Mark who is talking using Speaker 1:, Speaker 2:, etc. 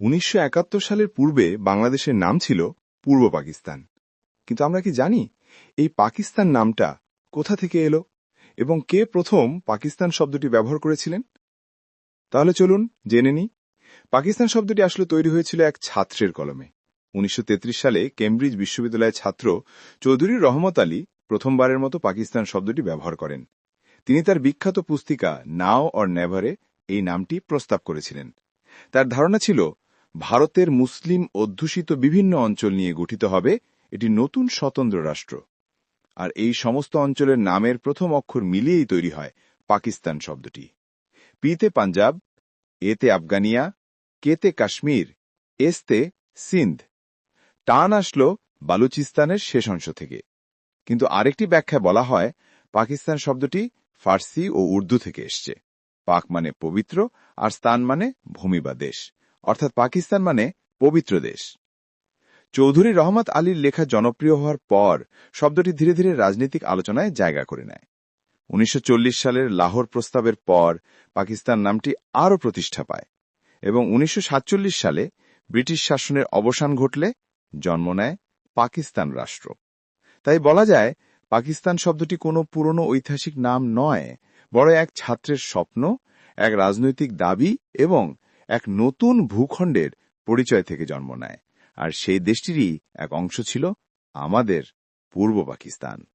Speaker 1: উনিশশো একাত্তর সালের পূর্বে বাংলাদেশের নাম ছিল পূর্ব পাকিস্তান। কিন্তু আমরা কি জানি এই পাকিস্তান নামটা কোথা থেকে এলো এবং কে প্রথম পাকিস্তান শব্দটি ব্যবহার করেছিলেন? তাহলে চলুন জেনে নিই। পাকিস্তান শব্দটি আসলে তৈরি হয়েছিল এক ছাত্রের কলমে। উনিশশো তেত্রিশ সালে কেমব্রিজ বিশ্ববিদ্যালয়ের ছাত্র চৌধুরী রহমত আলী প্রথমবারের মতো পাকিস্তান শব্দটি ব্যবহার করেন। তিনি তার বিখ্যাত পুস্তিকা নাও অর নেভারে এই নামটি প্রস্তাব করেছিলেন। তার ধারণা ছিল ভারতের মুসলিম অধ্যুষিত বিভিন্ন অঞ্চল নিয়ে গঠিত হবে এটি নতুন স্বতন্ত্র রাষ্ট্র। আর এই সমস্ত অঞ্চলের নামের প্রথম অক্ষর মিলিয়েই তৈরি হয় পাকিস্তান শব্দটি। পিতে পাঞ্জাব, এতে আফগানিয়া, কেতে কাশ্মীর, এসতে সিন্ধ। টান আসলো বালুচিস্তানের শেষ অংশ থেকে। কিন্তু আরেকটি ব্যাখ্যা বলা হয়, পাকিস্তান শব্দটি ফার্সি ও উর্দু থেকে এসছে। পাক মানে পবিত্র, আর স্তান মানে ভূমি বা দেশ। অর্থাৎ পাকিস্তান মানে পবিত্র দেশ। চৌধুরী রহমত আলীর লেখা জনপ্রিয় হওয়ার পর শব্দটি ধীরে ধীরে রাজনৈতিক আলোচনায় জায়গা করে নেয়। উনিশশো চল্লিশ সালের লাহোর প্রস্তাবের পর পাকিস্তান নামটি আরও প্রতিষ্ঠা পায় এবং উনিশশো সাতচল্লিশ সালে ব্রিটিশ শাসনের অবসান ঘটলে জন্ম নেয় পাকিস্তান রাষ্ট্র। তাই বলা যায়, পাকিস্তান শব্দটি কোনো পুরনো ঐতিহাসিক নাম নয় বড় এক ছাত্রের স্বপ্ন, এক রাজনৈতিক দাবি এবং এক নতুন ভূখণ্ডের পরিচয় থেকে জন্ম নেয়। আর সেই দেশটিরই এক অংশ ছিল আমাদের পূর্ব পাকিস্তান।